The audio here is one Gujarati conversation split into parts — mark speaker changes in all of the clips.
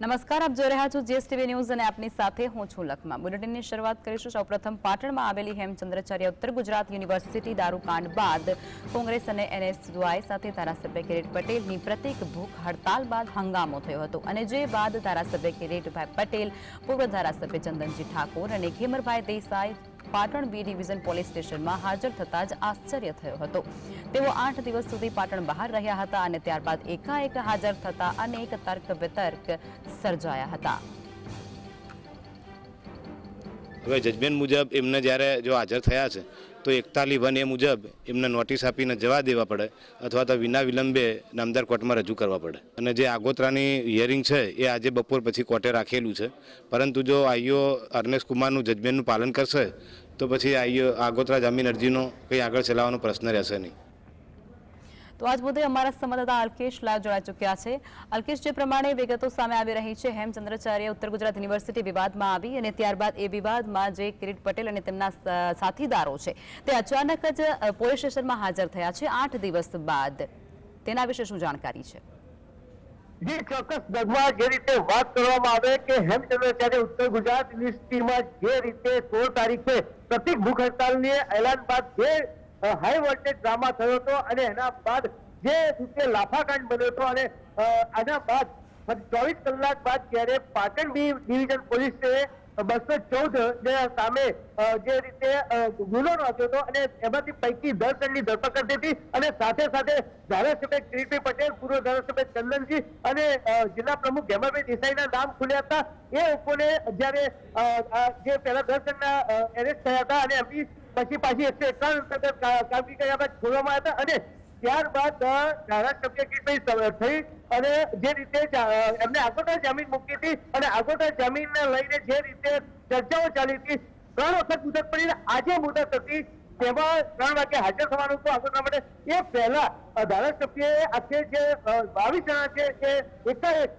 Speaker 1: નમસ્કાર, આપ જોઈ રહ્યા છો જીએસટીવી ન્યૂઝ અને આપની સાથે હું છું લખમા. બુલેટિનની શરૂઆત કરીશું. સૌપ્રથમ પાટણમાં આવેલી હેમચંદ્રાચાર્ય ઉત્તર ગુજરાત યુનિવર્સિટી દારૂકાંડ બાદ કોંગ્રેસ અને એનએસયુઆઈ સાથે ધારાસભ્ય કિરીટ પટેલની પ્રતિક ભૂખ હડતાલ બાદ હંગામો થયો હતો. અને જે બાદ ધારાસભ્ય કિરીટભાઈ પટેલ, પૂર્વ ધારાસભ્ય ચંદનજી ઠાકોર અને Ghemarbhai Desai Patan B division police સ્ટેશનમાં હાજર થતાં જ આશ્ચર્ય થયો હતો. તેઓ આઠ દિવસ સુધી પાટણ બહાર રહ્યા હતા અને ત્યારબાદ એકાએક હાજર થતા અનેક તર્ક વિતર્ક સર્જાયા હતા.
Speaker 2: હવે જજમેન્ટ મુજબ એમને જ્યારે જો હાજર થયા છે તો એકતાલી વન એ મુજબ એમને નોટિસ આપીને જવા દેવા પડે અથવા તો વિના વિલંબે નામદાર કોર્ટમાં રજૂ કરવા પડે. અને જે આગોતરાની હિયરિંગ છે એ આજે બપોર પછી કોર્ટે રાખેલું છે. પરંતુ જો આઈઓ અર્નેશ કુમારનું જજમેન્ટનું પાલન કરશે, તો પછી આઈઓ આગોતરા જામીન અરજીનો કંઈ આગળ ચલાવવાનો પ્રશ્ન રહેશે નહીં.
Speaker 1: તો આજ મુદ્દે અમારા સંવાદદાતા અલ્કેશ લાલ જોડાઈ ચૂક્યા છે. અલ્કેશ, જે પ્રમાણે વિગતો સામે આવી રહી છે, હેમચંદ્રાચાર્ય ઉત્તર ગુજરાત યુનિવર્સિટી વિવાદમાં આવી અને ત્યારબાદ એ વિવાદમાં જે કિરીટ પટેલ અને તેમના સાથીદારો છે, તે અચાનક જ પોલીસ સ્ટેશનમાં હાજર થયા છે આઠ દિવસ બાદ. તેના વિશે શું જાણકારી છે?
Speaker 3: ચોક્કસ. દગમાં જે રીતે વાત કરવામાં આવે કે હેમચંદ્રાચાર્ય ઉત્તર ગુજરાત યુનિવર્સિટીમાં જે રીતે સોળ તારીખે પ્રતિક ભૂખ હડતાલની એલાન બાદ જે હાઈ વોલ્ટેજ ડ્રામા થયો હતો અને એના બાદ જે રીતે લાફાકાંડ બન્યો હતો અને આના બાદ ચોવીસ કલાક બાદ જ્યારે પાટણ બી ડિવિઝન પોલીસે બસો ચૌદ સામે જે રીતે ગુનો નોંધ્યો હતો અને એમાંથી પૈકી દસ જણની ધરપકડ થઈ હતી અને સાથે સાથે ધારાસભ્ય કિરીટભાઈ પટેલ, પૂર્વ ધારાસભ્ય ચંદનજી અને જિલ્લા પ્રમુખ ગેમાભાઈ દેસાઈના નામ ખુલ્યા હતા. એ લોકોને જ્યારે જે પહેલા દસ જણના એરેસ્ટ થયા હતા અને એમની પછી પાછી એકસો એકાવન કામગીરી કર્યા બાદ છોડવામાં હતા અને ત્યારબાદ ધારાસભ્ય કિરીટભાઈ થઈ અને જે રીતે એમને આગોતરા જામીન મૂકી હતી અને આગોતરા જામીનને લઈને જે રીતે ચર્ચાઓ ચાલી હતી, ત્રણ વખત મુદત પડી આજે મુદત હતી, તેમાં ત્રણ વાગે હાજર થવાનું હતું આગોતરા માટે. એ પહેલા ધારાસભ્યએ આખે જે બાવીસ જણા છે એ એકાએક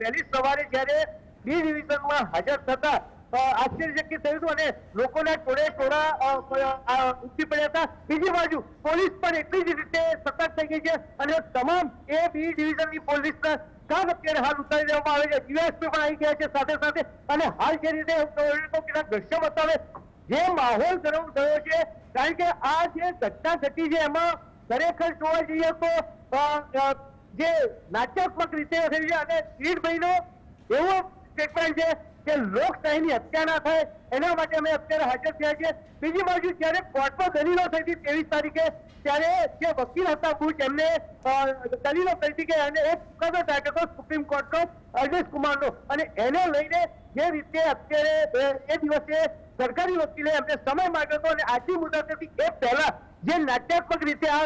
Speaker 3: વહેલી સવારે જ્યારે બી ડિવિઝનમાં હાજર થતા આશ્ચર્યચકિત થયું હતું અને લોકોના ટોળે ટોળા અ, પડ્યા હતા. બીજી બાજુ પોલીસ પણ એટલી જ રીતે સતર્ક થઈ ગઈ છે અને તમામ એ બી ડિવિઝનની પોલીસના સ્ટાફ અત્યારે હાલ ઉતારી દેવામાં આવે છે. યુએસપી પણ આવી ગયા છે સાથે સાથે. અને હાલ જે રીતે દ્રશ્ય બતાવે. જે માહોલ ગરમ થયો છે કારણ કે આ જે ઘટના ઘટી છે એમાં ખરેખર જોવા જઈએ તો જે નાટ્યાત્મક રીતે થઈ છે અને કિરીટભાઈનો એવો સ્ટેટમેન્ટ છે કે લોકશાહીની હત્યા ના થાય, એના માટે અમે અત્યારે હાજર થયા છીએ. બીજી બાજુ જ્યારે કોર્ટમાં દલીલો થઈ હતી ત્રેવીસ તારીખે, ત્યારે જે વકીલ હતા બુચ એમને દલીલો કરી હતી કે એને એક ચુકાદો ટાંક્યો હતો સુપ્રીમ કોર્ટનો, અરવિંદ કુમારનો. અને એને લઈને જે રીતે અત્યારે એ- દિવસે સરકારી વકીલે એમને સમય માંગ્યો હતો અને આજની મુદત હતી એ પહેલા જે નાટ્યાત્મક રીતે આ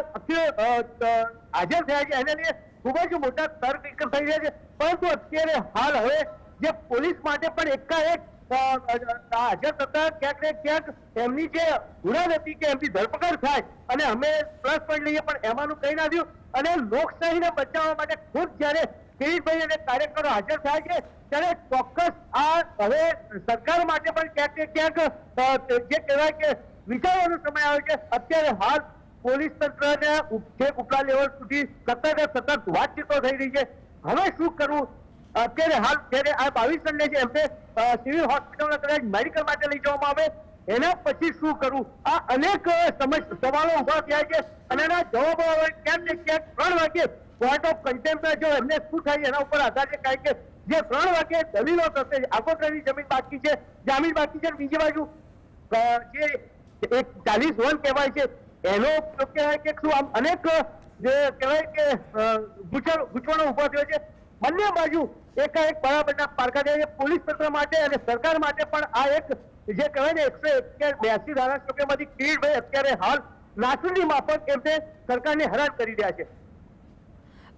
Speaker 3: હાજર થયા છે, એને લઈને ખૂબ જ મોટા તર્ક થઈ રહ્યા છે. પરંતુ અત્યારે હાલ હવે જે પોલીસ માટે પણ એકાએક હાજર થતા ક્યાંક ને ક્યાંક એમની જે ગુનાદ હતી કે એમની ધરપકડ થાય અને અમે પ્લસ પણ લઈએ પણ એમાંનું કઈ ના થયું. અને લોકશાહીને બચાવવા માટે ખુદ જ્યારે કિરીટભાઈ અને કાર્યકરો હાજર થાય છે, ત્યારે ચોક્કસ આ હવે સરકાર માટે પણ ક્યાંક ને ક્યાંક જે કહેવાય કે વિચારવાનો સમય આવે છે. અત્યારે હાલ પોલીસ તંત્રને ઉપલા લેવલ સુધી સતત સતત વાતચીતો થઈ રહી છે. હવે શું કરવું? અત્યારે હાલ જ્યારે આ બાવીસ જણને છે એમને સિવિલ હોસ્પિટલમાં કદાચ મેડિકલ માટે લઈ જવામાં આવે, એના પછી શું કરવું આ અનેક સવાલો ઊભા થયા છે અને એના જવાબો ક્યાંક ને ક્યાંક ત્રણ વાગે કોર્ટ ઓફ કન્ટેમ્પમાં જો એમને શું થાય એના ઉપર આધાર છે, કારણ કે જે ત્રણ વાગે દલીલો થશે આગોતરાની જમીન બાકી છે, જામીન બાકી છે બીજી બાજુ જે એક ચાલીસ વન કહેવાય છે, એનો ઉપયોગ કહેવાય કે શું? આમ અનેક જે કહેવાય કે ગૂંચવણો ઊભા થયો છે. બંને બાજુ એકાએક બરાબરના પારખા થયા પોલીસ તંત્ર માટે અને સરકાર માટે પણ આ એક, જે કહેવાય ને એકસો બ્યાસી ધારાસભ્યમાંથી કિરીટભાઈ અત્યારે હાલ નાસુની માફક એમને સરકારને હેરાન કરી રહ્યા છે.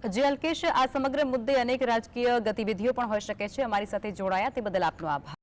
Speaker 1: જે અલ્કેશ, આ સમગ્ર મુદ્દે અનેક રાજકીય ગતિવિધિઓ પણ હોઈ શકે છે. અમારી સાથે જોડાયા તે બદલ આપનો આભાર.